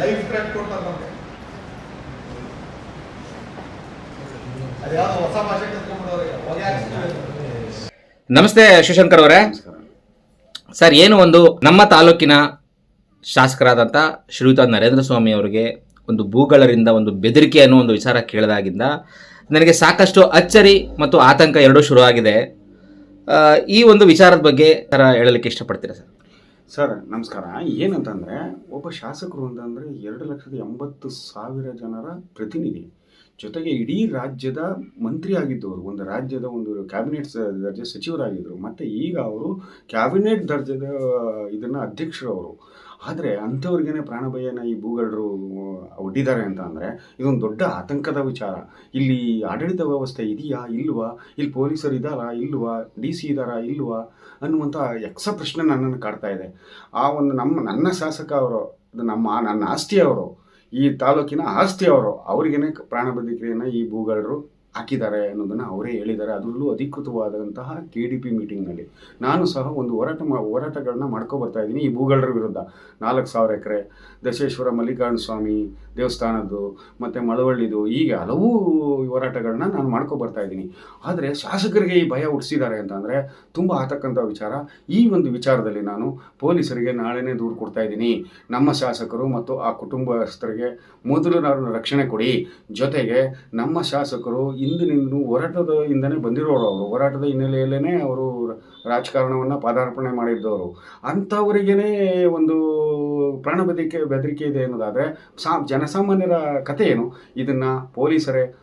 Life track ಕೊಡ್ತಾರೆ ನಮಗೆ. ನಮಸ್ತೆ ಶಿವಶಂಕರ್ ಅವರೇ. ಸರ್ ಏನು ಒಂದು ನಮ್ಮ ತಾಲೂಕಿನ ಶಾಸಕರಾದಂಥ ಶ್ರೀಯುತ ನರೇಂದ್ರ ಸ್ವಾಮಿ ಅವರಿಗೆ ಒಂದು ಭೂಗಳರಿಂದ ಒಂದು ಬೆದರಿಕೆ ಅನ್ನೋ ಒಂದು ವಿಚಾರ ಕೇಳಿದಾಗಿಂದ ನನಗೆ ಸಾಕಷ್ಟು ಅಚ್ಚರಿ ಮತ್ತು ಆತಂಕ ಎರಡೂ ಶುರುವಾಗಿದೆ. ಈ ಒಂದು ವಿಚಾರದ ಬಗ್ಗೆ ಸರ ಹೇಳಲಿಕ್ಕೆ ಇಷ್ಟಪಡ್ತೀರಾ ಸರ್? ಸರ್, ನಮಸ್ಕಾರ. ಏನಂತಂದರೆ, ಒಬ್ಬ ಶಾಸಕರು ಅಂತಂದರೆ ಎರಡು ಲಕ್ಷದ ಎಂಬತ್ತು ಸಾವಿರ ಜನರ ಪ್ರತಿನಿಧಿ. ಜೊತೆಗೆ ಇಡೀ ರಾಜ್ಯದ ಮಂತ್ರಿ ಆಗಿದ್ದವರು, ಒಂದು ರಾಜ್ಯದ ಒಂದು ಕ್ಯಾಬಿನೆಟ್ ದರ್ಜೆ ಸಚಿವರಾಗಿದ್ದರು ಮತ್ತು ಈಗ ಅವರು ಕ್ಯಾಬಿನೆಟ್ ದರ್ಜೆದ, ಇದನ್ನು ಅಧ್ಯಕ್ಷರು ಅವರು ಆದರೆ ಅಂಥವ್ರಿಗೇನೆ ಪ್ರಾಣಭಯನ ಈ ಭೂಗಳರು ಒಡ್ಡಿದ್ದಾರೆ ಅಂತ ಅಂದರೆ ಇದೊಂದು ದೊಡ್ಡ ಆತಂಕದ ವಿಚಾರ. ಇಲ್ಲಿ ಆಡಳಿತ ವ್ಯವಸ್ಥೆ ಇದೆಯಾ? ಇಲ್ವಾ? ಇಲ್ಲಿ ಪೊಲೀಸರು ಇದ್ದಾರಾ? ಇಲ್ವಾ? ಡಿ ಸಿ ಇದ್ದಾರಾ? ಇಲ್ವಾ? ಅನ್ನುವಂಥ ಯಕ್ಷ ಪ್ರಶ್ನೆ ನನ್ನನ್ನು ಕಾಡ್ತಾ ಇದೆ. ಆ ಒಂದು ನಮ್ಮ, ನನ್ನ ಶಾಸಕ ಅವರು, ನಮ್ಮ, ನನ್ನ ಆಸ್ತಿಯವರು ಈ ತಾಲೂಕಿನ ಆಸ್ತಿಯವರು ಅವರಿಗೇನೆ ಪ್ರಾಣ ಈ ಭೂಗಳರು ಹಾಕಿದ್ದಾರೆ ಅನ್ನೋದನ್ನು ಅವರೇ ಹೇಳಿದ್ದಾರೆ. ಅದರಲ್ಲೂ ಅಧಿಕೃತವಾದಂತಹ ಕೆ ಡಿ ಪಿ ಮೀಟಿಂಗ್ನಲ್ಲಿ ನಾನು ಸಹ ಒಂದು ಹೋರಾಟ ಮಾ, ಹೋರಾಟಗಳನ್ನ ಮಾಡ್ಕೊಬರ್ತಾ ಇದ್ದೀನಿ ಈ ಭೂಗಳರ ವಿರುದ್ಧ. ನಾಲ್ಕು ಸಾವಿರ ಎಕರೆ ದಶೇಶ್ವರ ಮಲ್ಲಿಕಾರ್ಜುನ ಸ್ವಾಮಿ ದೇವಸ್ಥಾನದ್ದು ಮತ್ತು ಮಳವಳ್ಳಿದು ಹೀಗೆ ಹಲವು ಹೋರಾಟಗಳನ್ನ ನಾನು ಮಾಡ್ಕೊಬರ್ತಾ ಇದ್ದೀನಿ. ಆದರೆ ಶಾಸಕರಿಗೆ ಈ ಭಯ ಹುಟ್ಟಿಸಿದ್ದಾರೆ ಅಂತಂದರೆ ತುಂಬ ಆತಕ್ಕಂಥ ವಿಚಾರ. ಈ ಒಂದು ವಿಚಾರದಲ್ಲಿ ನಾನು ಪೊಲೀಸರಿಗೆ ನಾಳೆನೇ ದೂರು ಕೊಡ್ತಾ ಇದ್ದೀನಿ. ನಮ್ಮ ಶಾಸಕರು ಮತ್ತು ಆ ಕುಟುಂಬಸ್ಥರಿಗೆ ಮೊದಲು ನಾನು ರಕ್ಷಣೆ ಕೊಡಿ. ಜೊತೆಗೆ ನಮ್ಮ ಶಾಸಕರು ಇಂದಿನಿಂದ ಹೋರಾಟದ ಇಂದನೇ ಬಂದಿರೋರು ಅವರು. ಹೋರಾಟದ ಹಿನ್ನೆಲೆಯಲ್ಲೇ ಅವರು ರಾಜಕಾರಣವನ್ನು ಪಾದಾರ್ಪಣೆ ಮಾಡಿದ್ದವರು. ಅಂಥವರಿಗೇ ಒಂದು ಪ್ರಾಣ ಬೆದರಿಕೆ ಬೆದರಿಕೆ ಇದೆ ಅನ್ನೋದಾದರೆ, ಸಾ, ಜನಸಾಮಾನ್ಯರ ಕಥೆ ಏನು? ಇದನ್ನು ಪೊಲೀಸರೇ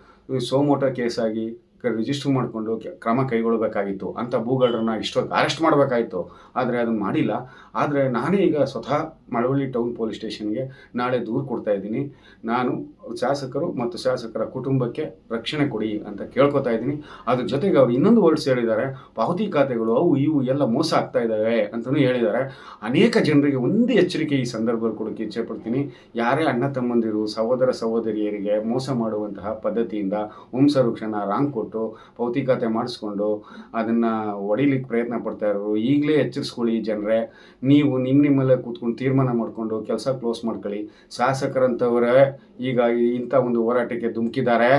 ಸೋಮೋಟ ಕೇಸಾಗಿ ರಿಜಿಸ್ಟರ್ ಮಾಡಿಕೊಂಡು ಕ್ರಮ ಕೈಗೊಳ್ಳಬೇಕಾಗಿತ್ತು ಅಂಥ ಭೂಗಳರನ್ನ ಇಷ್ಟೊತ್ತು ಅರೆಸ್ಟ್ ಮಾಡಬೇಕಾಗಿತ್ತು ಆದರೆ ಅದನ್ನು ಮಾಡಿಲ್ಲ. ಆದರೆ ನಾನೇ ಈಗ ಸ್ವತಃ ಮಳವಳ್ಳಿ ಟೌನ್ ಪೊಲೀಸ್ ಸ್ಟೇಷನ್ಗೆ ನಾಳೆ ದೂರು ಕೊಡ್ತಾ ಇದ್ದೀನಿ. ನಾನು ಶಾಸಕರು ಮತ್ತು ಶಾಸಕರ ಕುಟುಂಬಕ್ಕೆ ರಕ್ಷಣೆ ಕೊಡಿ ಅಂತ ಕೇಳ್ಕೊತಾ ಇದ್ದೀನಿ. ಅದ್ರ ಜೊತೆಗೆ ಅವರು ಇನ್ನೊಂದು ವರ್ಡ್ಸ್ ಹೇಳಿದ್ದಾರೆ. ಪಾವತಿ ಖಾತೆಗಳು ಅವು ಇವು ಎಲ್ಲ ಮೋಸ ಆಗ್ತಾ ಇದ್ದಾವೆ ಅಂತಲೂ ಹೇಳಿದ್ದಾರೆ. ಅನೇಕ ಜನರಿಗೆ ಒಂದು ಎಚ್ಚರಿಕೆ ಈ ಸಂದರ್ಭದಲ್ಲಿ ಕೊಡೋಕ್ಕೆ ಇಚ್ಛೆಪಡ್ತೀನಿ. ಯಾರೇ ಅಣ್ಣ ತಮ್ಮಂದಿರು, ಸಹೋದರ ಸಹೋದರಿಯರಿಗೆ ಮೋಸ ಮಾಡುವಂತಹ ಪದ್ಧತಿಯಿಂದ ವಂಶವೃಕ್ಷನ ರಾಂಗ್ ಕೊಟ್ಟು ಪಾವತಿ ಖಾತೆ ಮಾಡಿಸ್ಕೊಂಡು ಅದನ್ನು ಹೊಡಿಲಿಕ್ಕೆ ಪ್ರಯತ್ನ ಪಡ್ತಾ ಇರೋರು, ಈಗಲೇ ಎಚ್ಚರಿಸ್ಕೊಳ್ಳಿ ಜನರೇ. ನೀವು ನಿಮ್ಮ ನಿಮ್ಮಲ್ಲೇ ಕೂತ್ಕೊಂಡು ತೀರ್ಮಾನ ಮಾಡಿಕೊಂಡು ಕೆಲಸ ಕ್ಲೋಸ್ ಮಾಡ್ಕೊಳ್ಳಿ. ಶಾಸಕರಂಥವರೇ ಈಗ ಇಂಥ ಒಂದು ಹೋರಾಟಕ್ಕೆ ಧುಮುಕಿದ್ದಾರೆ.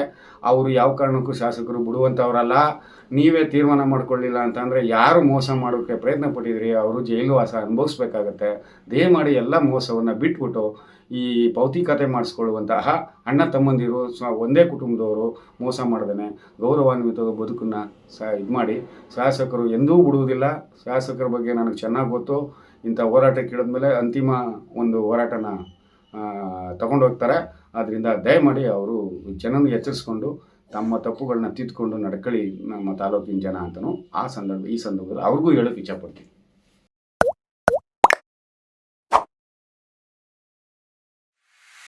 ಅವರು ಯಾವ ಕಾರಣಕ್ಕೂ ಶಾಸಕರು ಬಿಡುವಂಥವ್ರಲ್ಲ. ನೀವೇ ತೀರ್ಮಾನ ಮಾಡ್ಕೊಳ್ಳಿಲ್ಲ ಅಂತಂದರೆ ಯಾರು ಮೋಸ ಮಾಡೋಕ್ಕೆ ಪ್ರಯತ್ನ ಪಟ್ಟಿದ್ರಿ ಅವರು ಜೈಲು ವಾಸ ಅನುಭವಿಸ್ಬೇಕಾಗತ್ತೆ. ದಯಮಾಡಿ ಎಲ್ಲ ಮೋಸವನ್ನು ಬಿಟ್ಬಿಟ್ಟು ಈ ಭೌತಿಕತೆ ಮಾಡಿಸ್ಕೊಳ್ಳುವಂತಹ ಅಣ್ಣ ತಮ್ಮಂದಿರು ಒಂದೇ ಕುಟುಂಬದವರು ಮೋಸ ಮಾಡ್ದೇನೆ ಗೌರವಾನ್ವಿತ ಬದುಕನ್ನು ಸ ಇದು ಮಾಡಿ, ಶಾಸಕರು ಎಂದೂ ಬಿಡುವುದಿಲ್ಲ. ಶಾಸಕರ ಬಗ್ಗೆ ನನಗೆ ಚೆನ್ನಾಗಿ ಗೊತ್ತು. ಇಂಥ ಹೋರಾಟ ಕೇಳಿದ್ಮೇಲೆ ಅಂತಿಮ ಒಂದು ಹೋರಾಟನ ತಗೊಂಡೋಗ್ತಾರೆ. ಆದ್ದರಿಂದ ದಯಮಾಡಿ ಅವರು ಜನನ ಎಚ್ಚರಿಸ್ಕೊಂಡು ತಮ್ಮ ತಪ್ಪುಗಳನ್ನ ತಿದ್ದುಕೊಂಡು ನಡ್ಕೊಳ್ಳಿ ನಮ್ಮ ತಾಲೂಕಿನ ಜನ ಅಂತಲೂ ಆ ಸಂದರ್ಭ, ಈ ಸಂದರ್ಭದಲ್ಲಿ ಅವ್ರಿಗೂ ಹೇಳೋಕ್ಕೆ ಇಚ್ಛಪಡ್ತೀನಿ